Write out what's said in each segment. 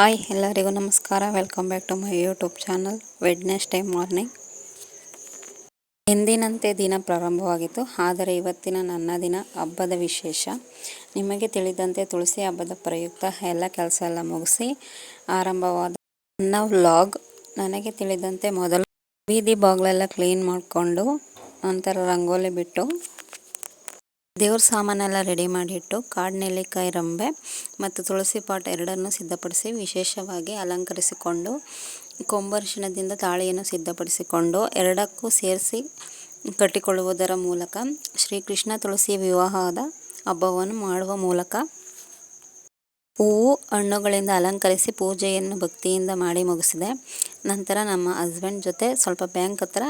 Hi, ಎಲ್ಲರಿಗೂ ನಮಸ್ಕಾರ. Welcome back to my YouTube channel Wednesday morning ಎಂದಿನಂತೆ ದಿನ ಪ್ರಾರಂಭವಾಗಿತ್ತು, ಆದರೆ ಇವತ್ತಿನ ನನ್ನ ದಿನ ಹಬ್ಬದ ವಿಶೇಷ. ನಿಮಗೆ ತಿಳಿದಂತೆ ತುಳಸಿ ಹಬ್ಬದ ಪ್ರಯುಕ್ತ ಎಲ್ಲ ಕೆಲಸ ಎಲ್ಲ ಮುಗಿಸಿ ಆರಂಭವಾದ ನನ್ನ ವ್ಲಾಗ್ ನನಗೆ ತಿಳಿದಂತೆ ಮೊದಲು ಬೀದಿ ಬಾಗ್ಲೆಲ್ಲ ಕ್ಲೀನ್ ಮಾಡಿಕೊಂಡು ನಂತರ ರಂಗೋಲಿ ಬಿಟ್ಟು ದೇವ್ರ ಸಾಮಾನೆಲ್ಲ ರೆಡಿ ಮಾಡಿಟ್ಟು ಕಾಡು ನೆಲ್ಲಿಕಾಯಿ ರಂಬೆ ಮತ್ತು ತುಳಸಿ ಪಾಟ್ ಎರಡನ್ನು ಸಿದ್ಧಪಡಿಸಿ ವಿಶೇಷವಾಗಿ ಅಲಂಕರಿಸಿಕೊಂಡು ಕೊಂಬರ್ಷಣದಿಂದ ತಾಳಿಯನ್ನು ಸಿದ್ಧಪಡಿಸಿಕೊಂಡು ಎರಡಕ್ಕೂ ಸೇರಿಸಿ ಕಟ್ಟಿಕೊಳ್ಳುವುದರ ಮೂಲಕ ಶ್ರೀಕೃಷ್ಣ ತುಳಸಿ ವಿವಾಹದ ಹಬ್ಬವನ್ನು ಮಾಡುವ ಮೂಲಕ ಹೂವು ಹಣ್ಣುಗಳಿಂದ ಅಲಂಕರಿಸಿ ಪೂಜೆಯನ್ನು ಭಕ್ತಿಯಿಂದ ಮಾಡಿ ಮುಗಿಸಿದೆ. ನಂತರ ನಮ್ಮ ಹಸ್ಬೆಂಡ್ ಜೊತೆ ಸ್ವಲ್ಪ ಬ್ಯಾಂಕ್ ಹತ್ರ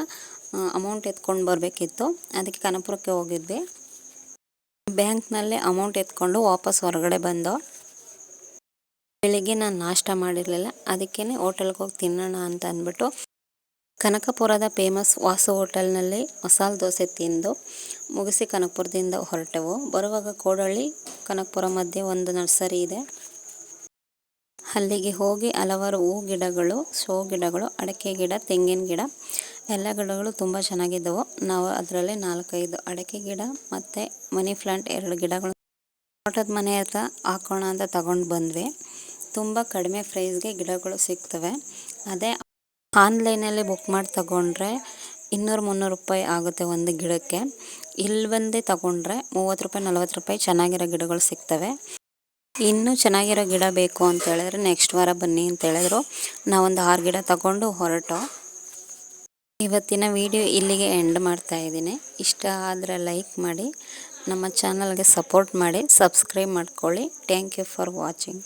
ಅಮೌಂಟ್ ಎತ್ಕೊಂಡು ಬರಬೇಕಿತ್ತು. ಅದಕ್ಕೆ ಕನಪುರಕ್ಕೆ ಹೋಗಿದ್ವಿ. ಬ್ಯಾಂಕ್ನಲ್ಲಿ ಅಮೌಂಟ್ ಎತ್ಕೊಂಡು ವಾಪಸ್ ಹೊರಗಡೆ ಬಂದೋ ಬೆಳಿಗ್ಗೆ ನಾನು ನಾಷ್ಟ ಮಾಡಿರಲಿಲ್ಲ. ಅದಕ್ಕೇ ಹೋಟೆಲ್ಗೆ ಹೋಗಿ ತಿನ್ನೋಣ ಅಂತ ಅಂದ್ಬಿಟ್ಟು ಕನಕಪುರದ ಫೇಮಸ್ ವಾಸು ಹೋಟೆಲ್ನಲ್ಲಿ ಮಸಾಲೆ ದೋಸೆ ತಿಂದು ಮುಗಿಸಿ ಕನಕಪುರದಿಂದ ಹೊರಟೆವು. ಬರುವಾಗ ಕೋಡಳ್ಳಿ ಕನಕಪುರ ಮಧ್ಯೆ ಒಂದು ನರ್ಸರಿ ಇದೆ. ಅಲ್ಲಿಗೆ ಹೋಗಿ ಹಲವಾರು ಹೂ ಗಿಡಗಳು, ಶೋ ಗಿಡಗಳು, ಅಡಕೆ ಗಿಡ, ತೆಂಗಿನ ಗಿಡ ಎಲ್ಲ ಗಿಡಗಳು ತುಂಬ ಚೆನ್ನಾಗಿದ್ದವು. ನಾವು ಅದರಲ್ಲಿ ನಾಲ್ಕೈದು ಅಡಕೆ ಗಿಡ ಮತ್ತು ಮನಿ ಪ್ಲಾಂಟ್ ಎರಡು ಗಿಡಗಳು ತೋಟದ ಮನೆ ಹತ್ರ ಹಾಕೋಣ ಅಂತ ತಗೊಂಡು ಬಂದ್ವಿ. ತುಂಬ ಕಡಿಮೆ ಪ್ರೈಸ್ಗೆ ಗಿಡಗಳು ಸಿಗ್ತವೆ. ಅದೇ ಆನ್ಲೈನಲ್ಲಿ ಬುಕ್ ಮಾಡಿ ತಗೊಂಡ್ರೆ ಇನ್ನೂರು ಮುನ್ನೂರು ರೂಪಾಯಿ ಆಗುತ್ತೆ ಒಂದು ಗಿಡಕ್ಕೆ. ಇಲ್ಲಿ ಬಂದೇ ತಗೊಂಡ್ರೆ ಮೂವತ್ತು ರೂಪಾಯಿ, ನಲ್ವತ್ತು ರೂಪಾಯಿ ಚೆನ್ನಾಗಿರೋ ಗಿಡಗಳು ಸಿಗ್ತವೆ. ಇನ್ನೂ ಚೆನ್ನಾಗಿರೋ ಗಿಡ ಬೇಕು ಅಂತ ಹೇಳಿದ್ರೆ ನೆಕ್ಸ್ಟ್ ವಾರ ಬನ್ನಿ ಅಂತ ಹೇಳಿದ್ರು. ನಾವೊಂದು ಆರು ಗಿಡ ತಗೊಂಡು ಹೊರಟು. ಇವತ್ತಿನ ವಿಡಿಯೋ ಇಲ್ಲಿಗೆ ಎಂಡ್ ಮಾಡ್ತಾ ಇದ್ದೀನಿ. ಇಷ್ಟ ಆದರೆ ಲೈಕ್ ಮಾಡಿ, ನಮ್ಮ ಚಾನಲ್ಗೆ ಸಪೋರ್ಟ್ ಮಾಡಿ ಸಬ್ಸ್ಕ್ರೈಬ್ ಮಾಡ್ಕೊಳ್ಳಿ. Thank you for watching